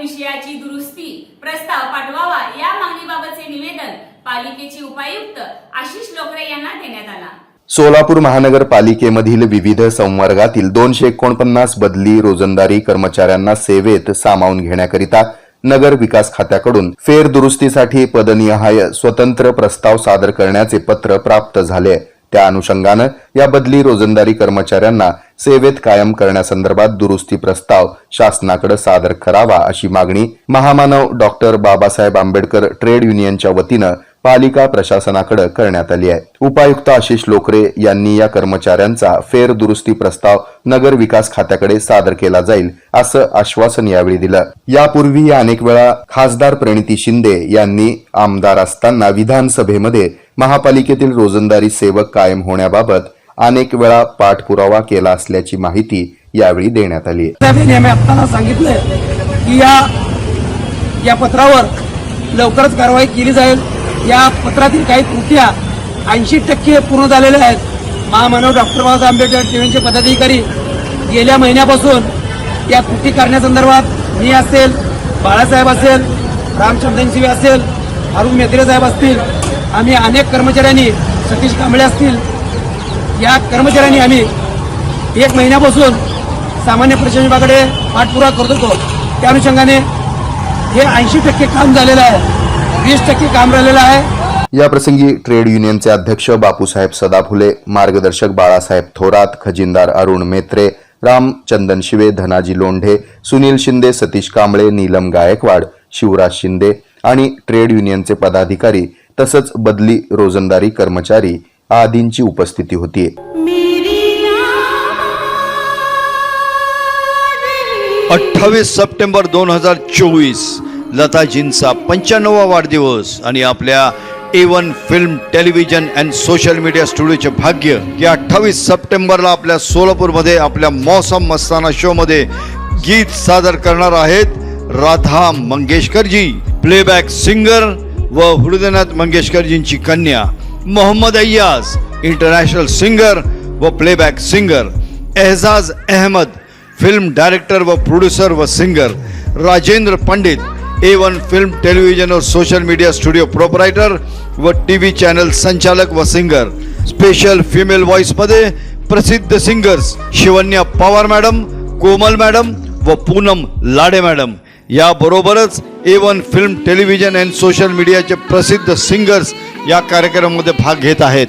विषयाची दुरुस्ती प्रस्ताव पाठवावा या मागणीबाबतचे निवेदन पालिकेचे उपायुक्त आशिष लोकरे यांना देण्यात आला. सोलापूर महानगरपालिकेमधील विविध संवर्गातील दोनशे एकोणपन्नास बदली रोजंदारी कर्मचाऱ्यांना सेवेत सामावून घेण्याकरिता नगर विकास खात्याकडून फेरदुरुस्तीसाठी पदनिहाय स्वतंत्र प्रस्ताव सादर करण्याचे पत्र प्राप्त झाले त्या अनुषंगानं या बदली रोजंदारी कर्मचाऱ्यांना सेवेत कायम करण्यासंदर्भात दुरुस्ती प्रस्ताव शासनाकडे सादर करावा अशी मागणी महामानव डॉक्टर बाबासाहेब आंबेडकर ट्रेड युनियनच्या वतीनं पालिका प्रशासनाकडे करण्यात आली आहे. उपायुक्त आशिष लोकरे यांनी या कर्मचाऱ्यांचा फेर दुरुस्ती प्रस्ताव नगर विकास खात्याकडे सादर केला जाईल असं आश्वासन यावेळी दिलं. यापूर्वी अनेक वेळा खासदार प्रणिती शिंदे यांनी आमदार असताना विधानसभेमध्ये महापालिकेतील रोजंदारी सेवक कायम होण्याबाबत अनेक वेळा पाठपुरावा केला असल्याची माहिती यावेळी देण्यात आली. साहेबांनी सांगितलंय की या या पत्रावर लवकरच कारवाई केली जाईल. या पत्रातील काही त्रुट्या ऐंशी टक्के पूर्ण झालेल्या आहेत. महामानव डॉक्टर बाबासाहेब आंबेडकर टीव्हीचे पदाधिकारी गेल्या महिन्यापासून या कृती करण्यासंदर्भात मी असेल बाळासाहेब असेल रामचंद्रन शिवे असेल अरुण मेत्रे साहेब असतील आम्ही अनेक कर्मचाऱ्यांनी सतीश कांबळे असतील या कर्मचाऱ्यांनी आम्ही एक महिन्यापासून सामान्य प्रशासन विभागाकडे पाठपुरावा करत होतो. त्या अनुषंगाने हे ऐंशी टक्के काम झालेलं आहे. वीस टक्के काम राहिलेलं आहे. या प्रसंगी ट्रेड युनियनचे अध्यक्ष बापूसाहेब सदाफुले मार्गदर्शक बाळासाहेब थोरात खजिनदार अरुण मेत्रे राम चंदन शिवे धनाजी लोंढे सुनील शिंदे सतीश कांबळे नीलम गायकवाड शिवराज शिंदे आणि ट्रेड युनियनचे पदाधिकारी तसंच बदली रोजंदारी कर्मचारी आदींची उपस्थिती होती. अठ्ठावीस सप्टेंबर दोन हजार चोवीस लताजींचा पंच्याण्णवा वाढदिवस आणि आपल्या A one film television and social media स्टुडिओचे भाग्य की अठ्ठावीस सप्टेंबरला आपल्या सोलापूरमध्ये आपल्या मौसम मस्ताना शोमध्ये गीत सादर करणार आहेत राधा मंगेशकरजी. प्लेबॅक सिंगर व हृदयनाथ मंगेशकरजींची कन्या मोहम्मद अय्याज इंटरनॅशनल सिंगर व playback singer Ehjaz Ahmad film director व प्रोड्युसर व singer Rajendra Pandit A one film television और सोशल मीडिया स्टुडिओ प्रोपरायटर व टी व्ही चॅनल संचालक व सिंगर स्पेशल फिमेल व्हॉइसमध्ये प्रसिद्ध singers Shivanya Pawar madam Komal madam व पूनम लाडे मॅडम याबरोबरच A one film television and social मीडियाचे प्रसिद्ध सिंगर्स या कार्यक्रमामध्ये भाग घेत आहेत.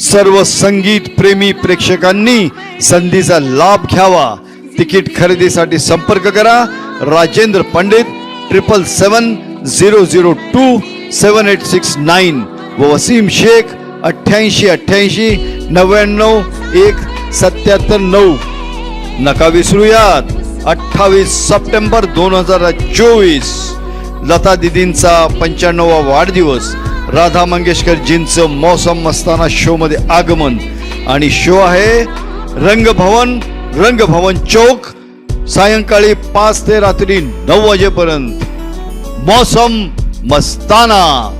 सर्व संगीत प्रेमी प्रेक्षकांनी संधीचा लाभ घ्यावा. तिकीट खरेदीसाठी संपर्क करा. Rajendra Pandit triple seven zero zero two seven eight six nine व वसीम शेख अठ्ठ्याऐंशी अठ्ठ्याऐंशी नव्याण्णव एक सत्याहत्तर नऊ. नका विसरूयात. अठ्ठावीस सप्टेंबर दोन हजार चोवीस. लता दिदींचा पंच्याण्णवा वाढदिवस. राधा मंगेशकरजींचं मौसम मस्ताना शोमध्ये आगमन. आणि शो आहे रंगभवन रंगभवन चौक. सायंकाळी पाच ते रात्री नऊ वाजेपर्यंत. मौसम मस्ताना.